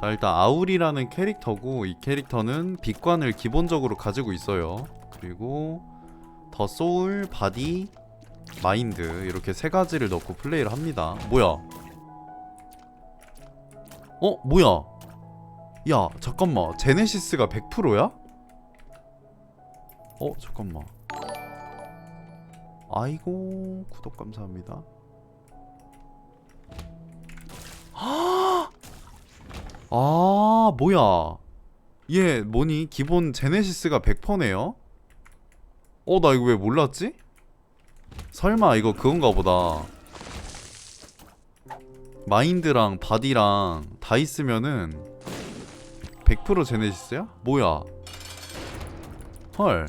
자 일단 아울이라는 캐릭터고 이 캐릭터는 빛관을 기본적으로 가지고 있어요. 그리고 더 소울, 바디, 마인드 이렇게 세 가지를 넣고 플레이를 합니다. 뭐야? 어? 뭐야? 야 잠깐만. 제네시스가 100%야? 어 잠깐만. 아이고 구독 감사합니다 아 뭐야? 얘 뭐니? 기본 제네시스가 100%네요? 어 나 이거 왜 몰랐지? 설마 이거 그건가 보다. 마인드랑 바디랑 다 있으면은 100% 제네시스야? 뭐야? 헐.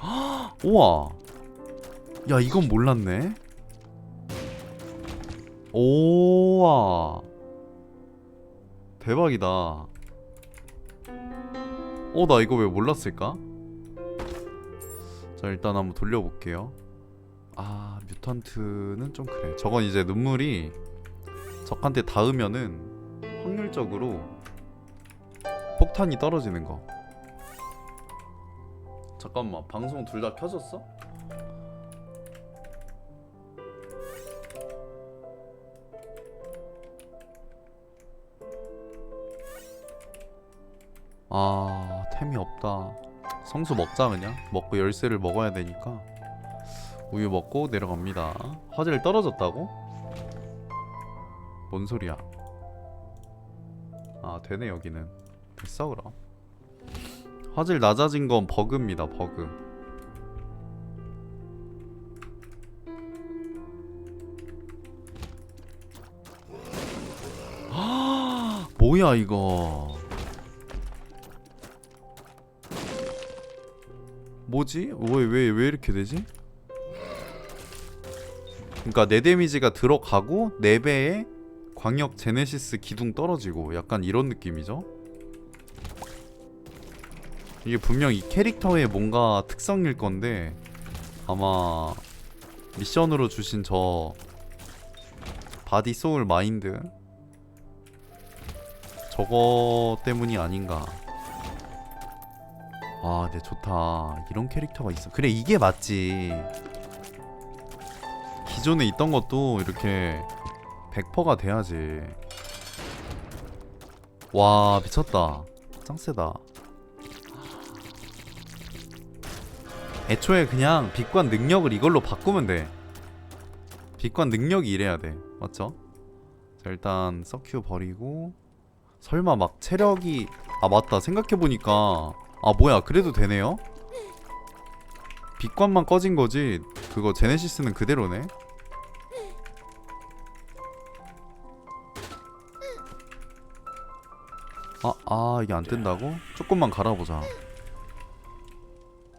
우와. 야 이건 몰랐네. 오와 대박이다 어 나 이거 왜 몰랐을까? 자 일단 한번 돌려볼게요 아 뮤턴트는 좀 그래 저건 이제 눈물이 적한테 닿으면은 확률적으로 폭탄이 떨어지는 거 잠깐만 방송 둘 다 켜졌어? 아 템이 없다. 성수 먹자 그냥. 먹고 열쇠를 먹어야 되니까. 우유 먹고 내려갑니다. 화질 떨어졌다고? 뭔 소리야? 아 되네 여기는. 됐어 그럼. 화질 낮아진 건 버그입니다 버그. 뭐야 이거 뭐지? 왜 왜 왜 이렇게 되지? 그러니까 내 데미지가 들어가고 4배의 광역 제네시스 기둥 떨어지고 약간 이런 느낌이죠. 이게 분명 이 캐릭터의 뭔가 특성일 건데 아마 미션으로 주신 저 바디 소울 마인드 저거 때문이 아닌가. 아, 네 좋다. 이런 캐릭터가 있어. 그래 이게 맞지. 기존에 있던 것도 이렇게 100%가 돼야지. 와 미쳤다. 짱 세다. 애초에 그냥 빛관 능력을 이걸로 바꾸면 돼. 빛관 능력이 이래야 돼. 맞죠? 자 일단 서큐 버리고 설마 막 체력이 아 맞다 생각해보니까 아 뭐야 그래도 되네요? 빛관만 꺼진 거지 그거 제네시스는 그대로네 아, 아 이게 안 뜬다고? 조금만 갈아보자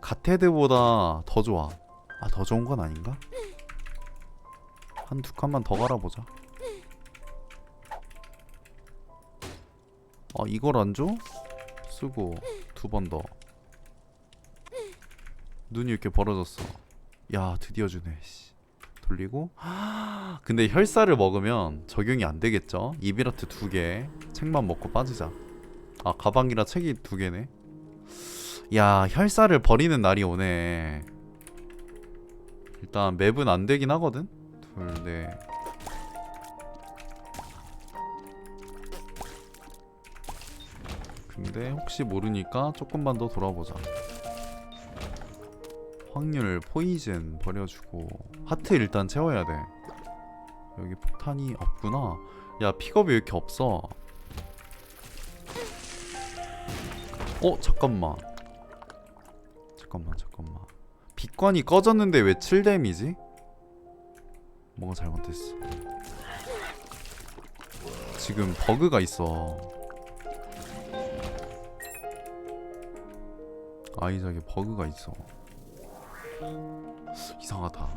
가테드보다 더 좋아 아 더 좋은 건 아닌가? 한 두 칸만 더 갈아보자 아 이걸 안 줘? 쓰고 두 번 더. 눈이 이렇게 벌어졌어. 야 드디어 주네. 씨. 돌리고. 근데 혈사를 먹으면 적용이 안 되겠죠? 이비라트 두 개. 책만 먹고 빠지자. 아 가방이라 책이 두 개네. 야 혈사를 버리는 날이 오네. 일단 맵은 안 되긴 하거든. 둘, 넷. 근데 혹시 모르니까 조금만 더 돌아보자. 확률 포이즌 버려주고 하트 일단 채워야 돼. 여기 폭탄이 없구나. 야 픽업이 왜 이렇게 없어? 어 잠깐만. 잠깐만 잠깐만. 빛관이 꺼졌는데 왜 7뎀이지? 뭔가 잘못됐어. 지금 버그가 있어. 아이작에 버그가 있어. 이상하다.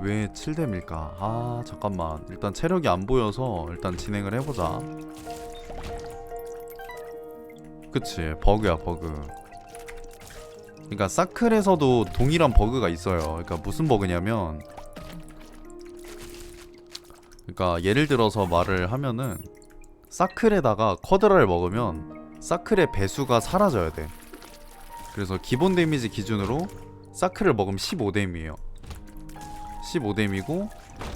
왜 7뎀일까? 아 잠깐만 일단 체력이 안 보여서 일단 진행을 해보자 그치 버그야 버그 그러니까 사클에서도 동일한 버그가 있어요. 그러니까 무슨 버그냐면 그러니까 예를 들어서 말을 하면은 사클에다가 쿼드라를 먹으면 사클의 배수가 사라져야 돼. 그래서 기본 데미지 기준으로 사클을 먹으면 15뎀이에요. 15뎀이고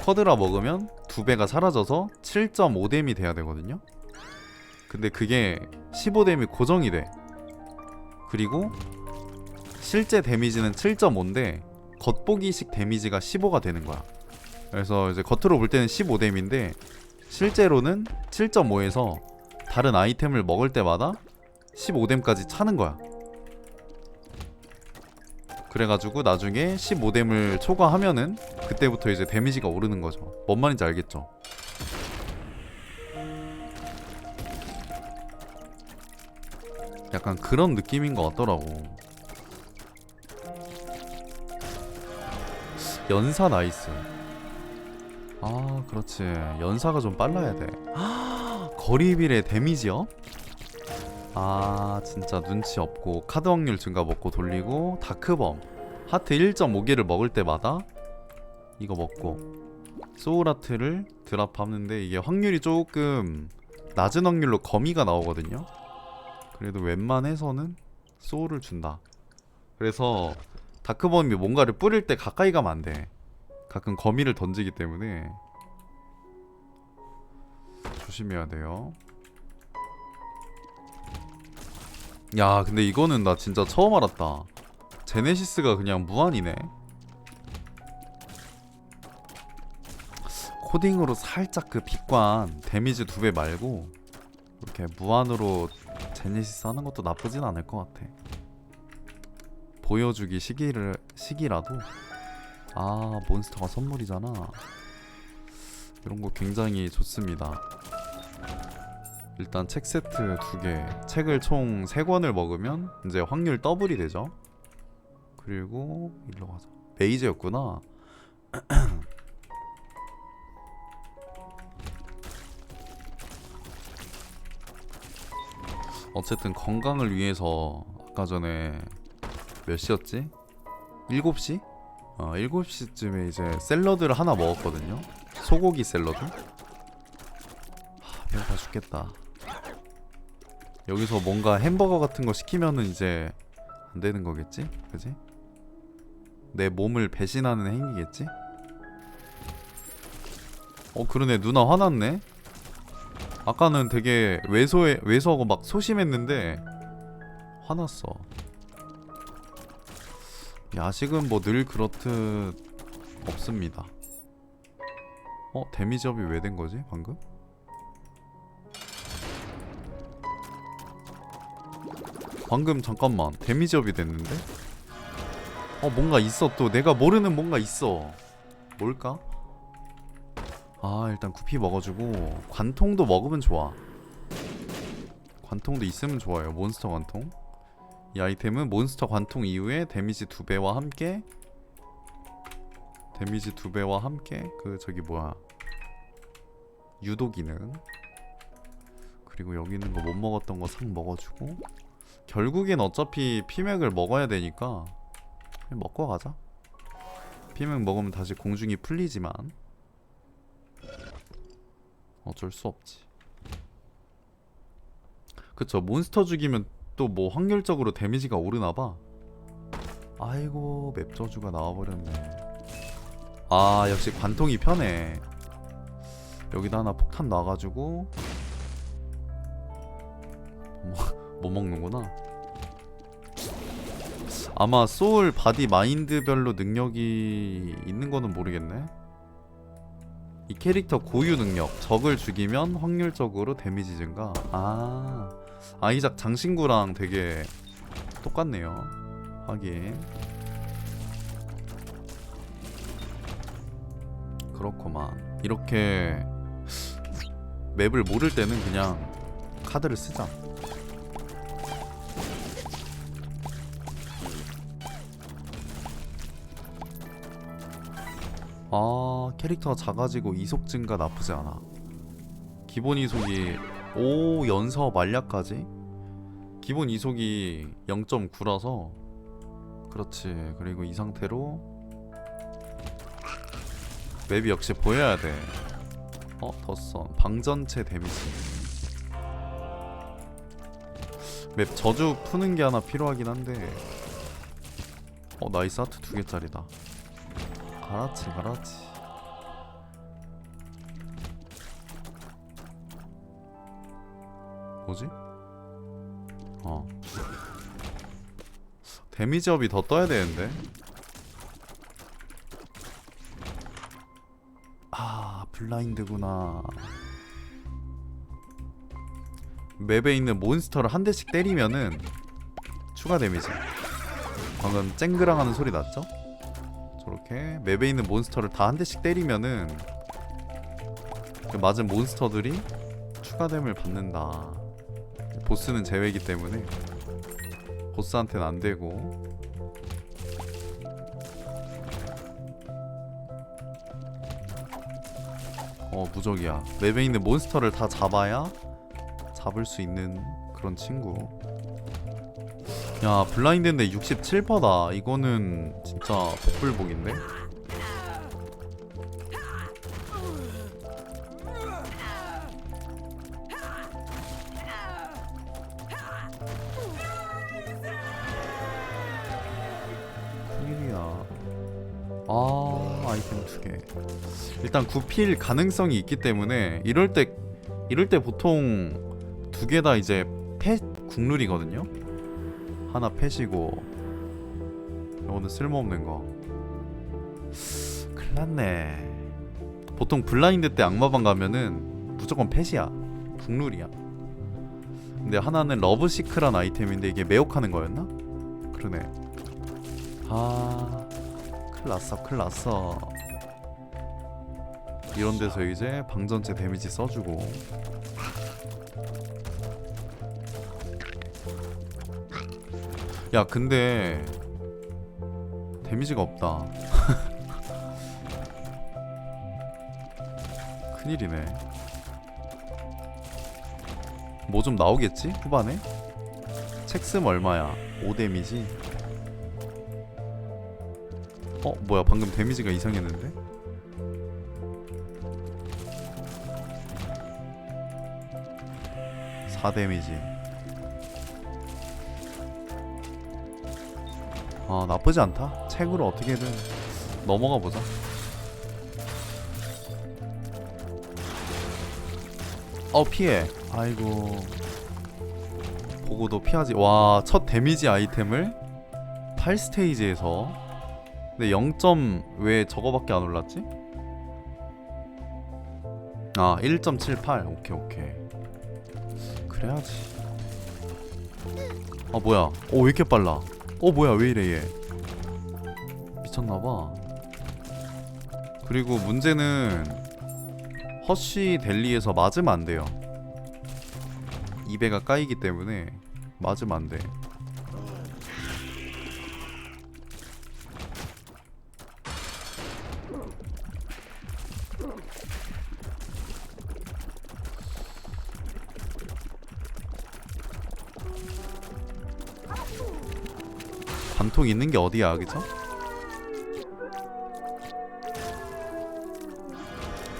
쿼드라 먹으면 두 배가 사라져서 7.5뎀이 돼야 되거든요. 근데 그게 15뎀이 고정이 돼. 그리고 실제 데미지는 7.5인데 겉보기식 데미지가 15가 되는 거야. 그래서 이제 겉으로 볼 때는 15뎀인데 실제로는 7.5에서 다른 아이템을 먹을 때마다 15뎀까지 차는 거야. 그래가지고 나중에 15뎀을 초과하면은 그때부터 이제 데미지가 오르는 거죠. 뭔 말인지 알겠죠? 약간 그런 느낌인 것 같더라고. 연사 나이스. 아, 그렇지. 연사가 좀 빨라야 돼. 거리빌의 데미지요? 아, 진짜 눈치 없고 카드 확률 증가 먹고 돌리고 다크범 하트 1.5개를 먹을 때마다 이거 먹고 소울 하트를 드랍하는데 이게 확률이 조금 낮은 확률로 거미가 나오거든요. 그래도 웬만해서는 소울을 준다. 그래서 다크범이 뭔가를 뿌릴 때 가까이 가면 안 돼. 가끔 거미를 던지기 때문에 조심해야 돼요. 야, 근데 이거는 나 진짜 처음 알았다. 제네시스가 그냥 무한이네. 코딩으로 살짝 그 빛관 데미지 두 배 말고 이렇게 무한으로 제네시스 하는 것도 나쁘진 않을 것 같아. 보여주기 시기를 시기라도 아 몬스터가 선물이잖아. 이런 거 굉장히 좋습니다. 일단 책 세트 두 개, 책을 총세 권을 먹으면 이제 확률 더블이 되죠. 그리고 일로 가자. 메이저였구나. 어쨌든 건강을 위해서 아까 전에 몇 시였지? 7시? 어, 7시쯤에 이제 샐러드를 하나 먹었거든요. 소고기 샐러드. 하, 배고파 죽겠다. 여기서 뭔가 햄버거 같은 거 시키면은 이제 안 되는 거겠지? 그지? 내 몸을 배신하는 행위겠지? 어 그러네 누나 화났네 아까는 되게 왜소해 왜소하고 막 소심했는데 화났어 야식은 뭐 늘 그렇듯 없습니다 어 데미지업이 왜 된 거지 방금? 방금 잠깐만 데미지업이 됐는데? 어 뭔가 있어 또 내가 모르는 뭔가 있어 뭘까? 아 일단 구피 먹어주고 관통도 먹으면 좋아 관통도 있으면 좋아요 몬스터 관통 이 아이템은 몬스터 관통 이후에 데미지 두 배와 함께 데미지 두 배와 함께 그 저기 뭐야 유도 기능 그리고 여기 있는 거 못 먹었던 거상 먹어주고 결국엔 어차피 피맥을 먹어야 되니까 먹고 가자. 피맥 먹으면 다시 공중이 풀리지만 어쩔 수 없지. 그쵸 몬스터 죽이면 또 뭐 확률적으로 데미지가 오르나봐. 아이고 맵 저주가 나와버렸네. 아 역시 관통이 편해. 여기다 하나 폭탄 놔가지고 뭐, 못 먹는구나. 아마 소울 바디 마인드별로 능력이 있는 거는 모르겠네. 이 캐릭터 고유 능력 적을 죽이면 확률적으로 데미지 증가. 아 아이작 장신구랑 되게 똑같네요. 하긴 그렇구만. 이렇게 맵을 모를 때는 그냥 카드를 쓰자. 아 캐릭터가 작아지고 이속 증가 나쁘지 않아 기본 이속이 오 연서 말약까지? 기본 이속이 0.9라서 그렇지. 그리고 이 상태로 맵이 역시 보여야 돼. 어? 덧선. 방전체 데미지. 맵 저주 푸는 게 하나 필요하긴 한데. 어 나이스 하트 두 개짜리다. 가라치 가라치 뭐지? 어. 데미지업이 더 떠야 되는데. 아 블라인드구나. 맵에 있는 몬스터를 한 대씩 때리면은 추가 데미지. 방금 쨍그랑 하는 소리 났죠? 저렇게 맵에 있는 몬스터를 다 한 대씩 때리면은 그 맞은 몬스터들이 추가 댐을 받는다 보스는 제외이기 때문에 보스한테는 안 되고. 어 무적이야. 맵에 있는 몬스터를 다 잡아야 잡을 수 있는 그런 친구. 야 블라인드인데 67%다. 이거는 진짜 복불복인데 일단 구필 가능성이 있기 때문에 이럴 때 이럴 때 보통 두 개 다 이제 펫 국룰이거든요. 하나 펫이고 이거는 쓸모없는 거. 큰일났네. 보통 블라인드 때 악마방 가면은 무조건 펫이야. 국룰이야. 근데 하나는 러브시크란 아이템인데 이게 매혹하는 거였나? 그러네. 아, 큰일 났어, 큰일 났어. 이런 데서 이제 방전체 데미지 써주고. 야 근데 데미지가 없다. 큰일이네. 뭐 좀 나오겠지? 후반에? 책슴 얼마야? 5 데미지? 어 뭐야 방금 데미지가 이상했는데 4 데미지. 아 나쁘지 않다. 책으로 어떻게든 넘어가 보자. 어 피해. 아이고. 보고도 피하지. 와 첫 데미지 아이템을 8스테이지에서. 근데 0점 왜 저거밖에 안 올랐지? 아 1.78 오케이 오케이 그래야지. 아 뭐야? 어왜 이렇게 빨라? 어 뭐야? 왜 이래 얘? 미쳤나봐. 그리고 문제는 허쉬 델리에서 맞으면 안 돼요. 2배가 까이기 때문에 맞으면 안돼 관통 있는 게 어디야, 그죠?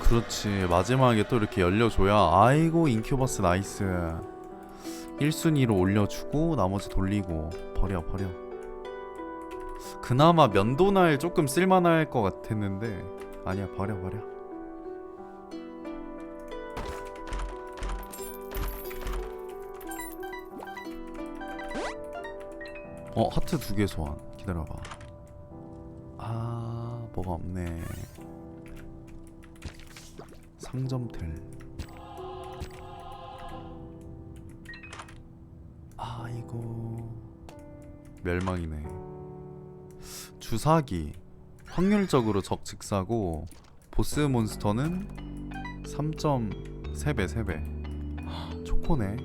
그렇지. 마지막에 또 이렇게 열려줘야 아이고 인큐버스 나이스. 1순위로 올려주고 나머지 돌리고 버려 버려. 그나마 면도날 조금 쓸만할 것 같았는데 아니야 버려 버려 어 하트 두 개 소환. 기다려봐. 아 뭐가 없네. 상점틀 아이고 멸망이네. 주사기. 확률적으로 적측사고 보스 몬스터는 3.3배 3배. 초코네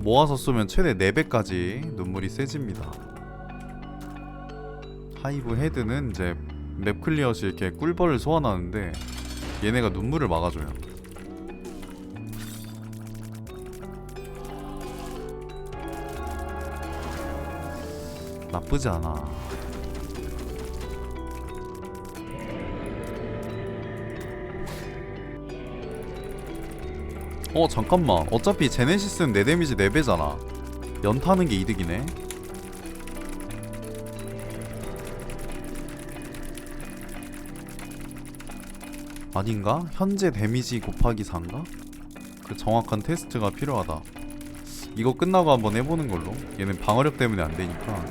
모아서 쏘면 최대 4배까지 눈물이 세집니다 하이브 헤드는 이제 맵 클리어 시 이렇게 꿀벌을 소환하는데 얘네가 눈물을 막아줘요 나쁘지 않아. 어 잠깐만. 어차피 제네시스는 내 데미지 4배잖아. 연타는 게 이득이네. 아닌가? 현재 데미지 곱하기 4인가? 그 정확한 테스트가 필요하다. 이거 끝나고 한번 해보는 걸로. 얘는 방어력 때문에 안 되니까.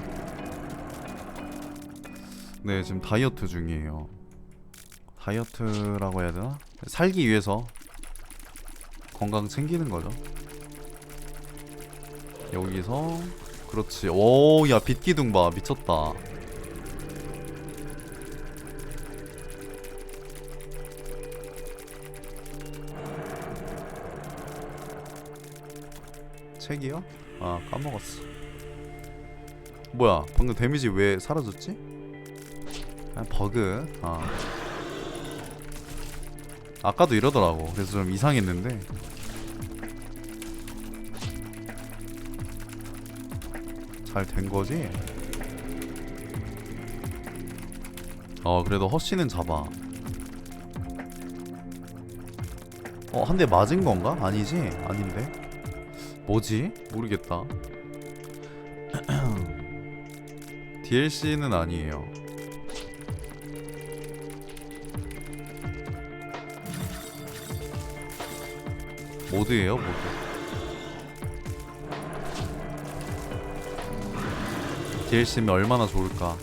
네 지금 다이어트 중이에요. 다이어트라고 해야 되나? 살기 위해서 건강 챙기는 거죠. 여기서 그렇지. 오야 빛기둥 봐 미쳤다. 책이요? 아 까먹었어. 뭐야 방금 데미지 왜 사라졌지? 아 버그. 아. 아까도 이러더라고. 그래서 좀 이상했는데 잘 된 거지? 어 그래도 허쉬는 잡아 어 한 대 맞은 건가? 아니지? 아닌데 뭐지? 모르겠다 DLC는 아니에요 모드예요 모드 DLC면 얼마나 좋을까?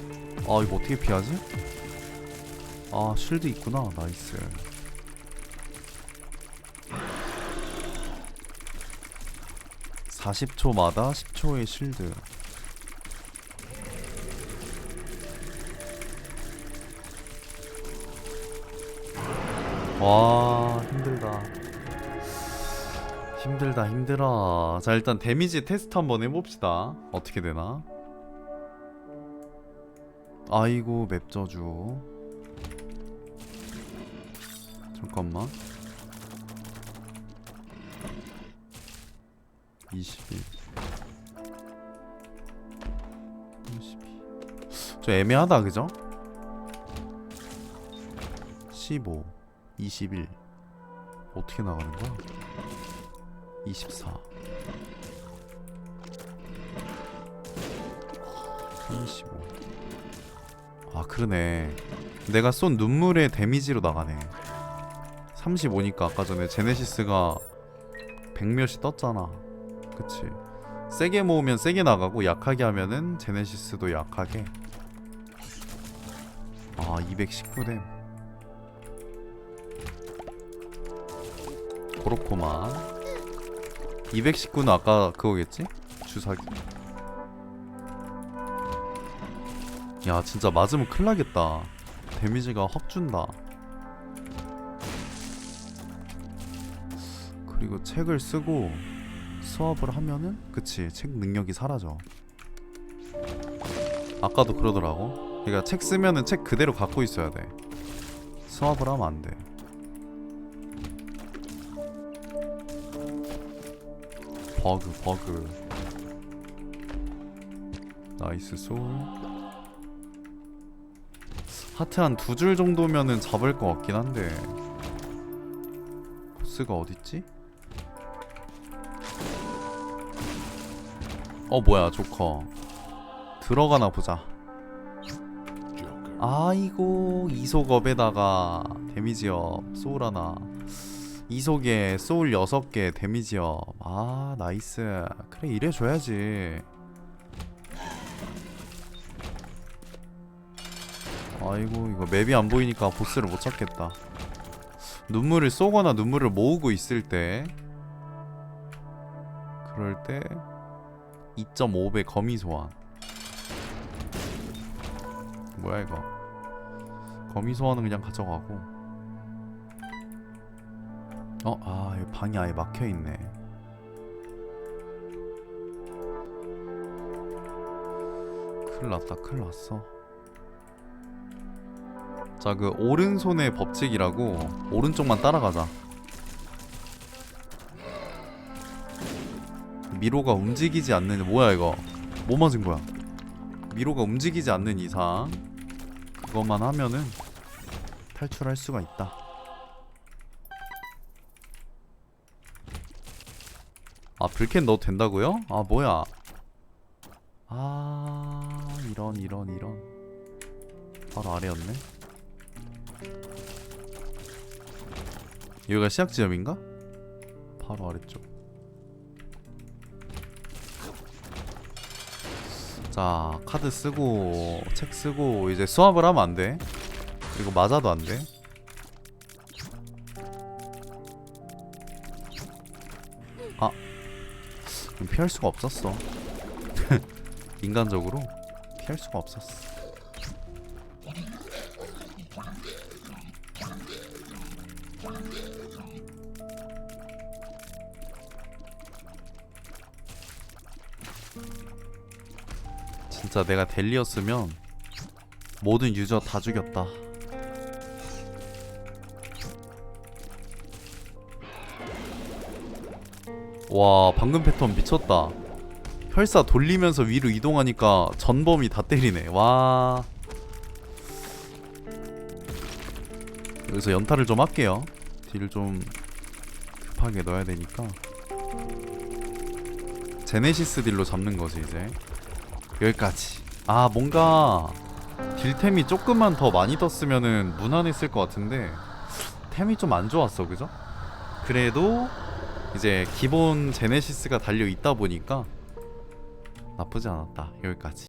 아 이거 어떻게 피하지? 아 쉴드 있구나. 나이스. (40초마다) (10초의) 쉴드. 와 힘들다. 힘들다 힘들어. 자 일단 데미지 테스트 한번 해봅시다. 어떻게 되나 아이고 맵 저주. 잠깐만. 21 22저 애매하다 그죠? 15 21 어떻게 나가는 거야? 24 35아 그러네. 내가 쏜 눈물의 데미지로 나가네. 35니까 아까 전에 제네시스가 100몇이 떴잖아. 그치? 세게 모으면 세게 나가고 약하게 하면은 제네시스도 약하게. 아 219댐. 그렇구만 219는 아까 그거겠지? 주사기 야 진짜 맞으면 큰일 나겠다. 데미지가 확 준다. 그리고 책을 쓰고 수업을 하면은 그치 책 능력이 사라져. 아까도 그러더라고. 그러니까 책 쓰면은 책 그대로 갖고 있어야 돼. 수업을 하면 안돼. 버그 버그. 나이스 소울 하트 한 두 줄 정도면은 잡을 것 같긴 한데. 보스가 어딨지? 어 뭐야 조커. 들어가나 보자. 아이고 이속업에다가 데미지업 소울 하나. 이속에 소울 6개 데미지업. 아 나이스. 그래 이래줘야지 아이고 이거 맵이 안 보이니까 보스를 못 찾겠다. 눈물을 쏘거나 눈물을 모으고 있을 때 그럴 때 2.5배 거미 소환. 뭐야 이거? 거미 소환은 그냥 가져가고. 어? 아, 이 방이 아예 막혀있네. 큰일 났다 큰일 났어 자 그 오른손의 법칙이라고 오른쪽만 따라가자 미로가 움직이지 않는 뭐야 이거 뭐 맞은 거야 미로가 움직이지 않는 이상 그것만 하면은 탈출할 수가 있다. 아 불캔 넣어도 된다고요? 아 뭐야? 아 이런 이런 이런 바로 아래였네. 여기가 시작 지점인가? 바로 아래쪽. 자 카드 쓰고 책 쓰고 이제 수합을 하면 안 돼. 이거 맞아도 안 돼. 아 피할 수가 없었어. 인간적으로 피할 수가 없었어. 진짜 내가 델리였으면 모든 유저 다 죽였다. 와 방금 패턴 미쳤다. 혈사 돌리면서 위로 이동하니까 전범이 다 때리네. 와. 여기서 연타를 좀 할게요. 딜을 좀 급하게 넣어야 되니까. 제네시스 딜로 잡는 거지 이제. 여기까지. 아 뭔가 딜템이 조금만 더 많이 떴으면은 무난했을 것 같은데 템이 좀 안 좋았어 그죠? 그래도 이제 기본 제네시스가 달려 있다 보니까 나쁘지 않았다 여기까지